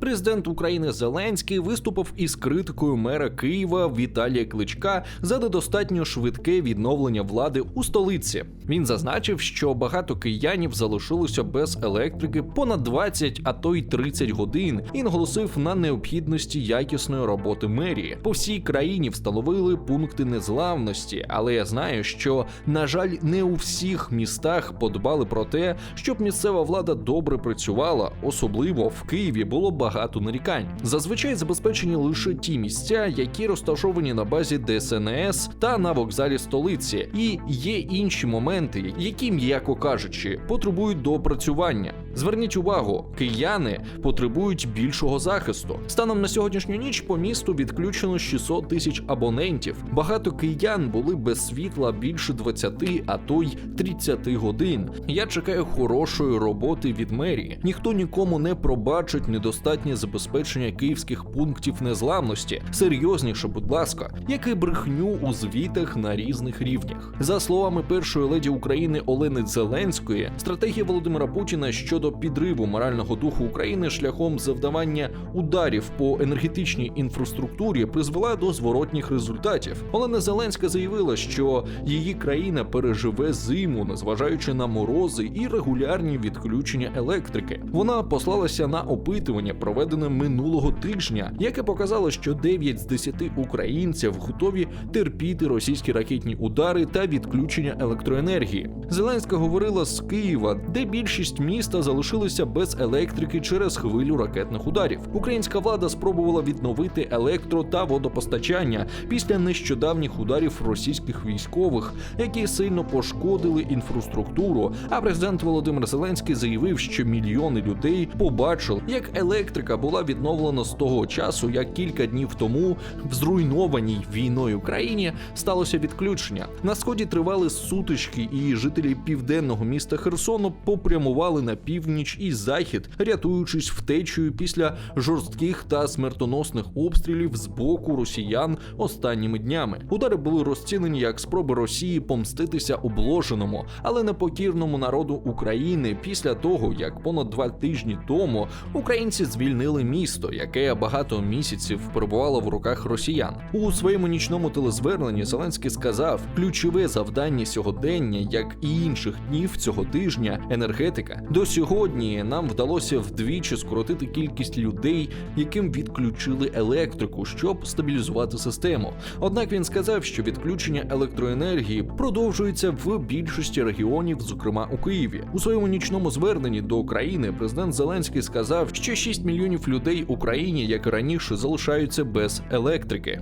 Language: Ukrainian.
Президент України Зеленський виступив із критикою мера Києва Віталія Кличка за недостатньо швидке відновлення влади у столиці. Він зазначив, що багато киянів залишилося без електрики понад 20, а то й 30 годин, і наголосив на необхідності якісної роботи мерії. По всій країні встановили пункти незламності, але я знаю, що на жаль, не у всіх містах подбали про те, щоб місцева влада добре працювала, особливо в Києві було багато нарікань. Зазвичай забезпечені лише ті місця, які розташовані на базі ДСНС та на вокзалі столиці, і є інші моменти, які, м'яко кажучи, потребують доопрацювання. Зверніть увагу, кияни потребують більшого захисту. Станом на сьогоднішню ніч по місту відключено 600 тисяч абонентів. Багато киян були без світла більше 20, а то й 30 годин. Я чекаю хорошої роботи від мерії. Ніхто нікому не пробачить недостатнє забезпечення київських пунктів незламності. Серйозніше, будь ласка, як і брехню у звітах на різних рівнях. За словами першої леді України Олени Зеленської, стратегія Володимира Путіна щодо підриву морального духу України шляхом завдавання ударів по енергетичній інфраструктурі призвела до зворотніх результатів. Олена Зеленська заявила, що її країна переживе зиму, незважаючи на морози і регулярні відключення електрики. Вона послалася на опитування, проведене минулого тижня, яке показало, що 9 з 10 українців готові терпіти російські ракетні удари та відключення електроенергії. Зеленська говорила з Києва, де більшість міста залишилися без електрики через хвилю ракетних ударів. Українська влада спробувала відновити електро та водопостачання після нещодавніх ударів російських військових, які сильно пошкодили інфраструктуру. А президент Володимир Зеленський заявив, що мільйони людей побачили, як електрика була відновлена з того часу, як кілька днів тому в зруйнованій війною країні сталося відключення. На сході тривали сутички, і жителі південного міста Херсону попрямували на північ і захід, рятуючись втечею після жорстких та смертоносних обстрілів з боку росіян останніми днями. Удари були розцінені як спроби Росії помститися обложеному, але непокірному народу України після того, як понад два тижні тому українці звільнили місто, яке багато місяців перебувало в руках росіян. У своєму нічному телезверненні Зеленський сказав: ключове завдання сьогодення, як і інших днів цього тижня, енергетика. До сьогодні нам вдалося вдвічі скоротити кількість людей, яким відключили електрику, щоб стабілізувати систему. Однак він сказав, що відключення електроенергії продовжується в більшості регіонів, зокрема у Києві. У своєму нічному зверненні до України президент Зеленський сказав, що 6 мільйонів людей в Україні, як і раніше, залишаються без електрики.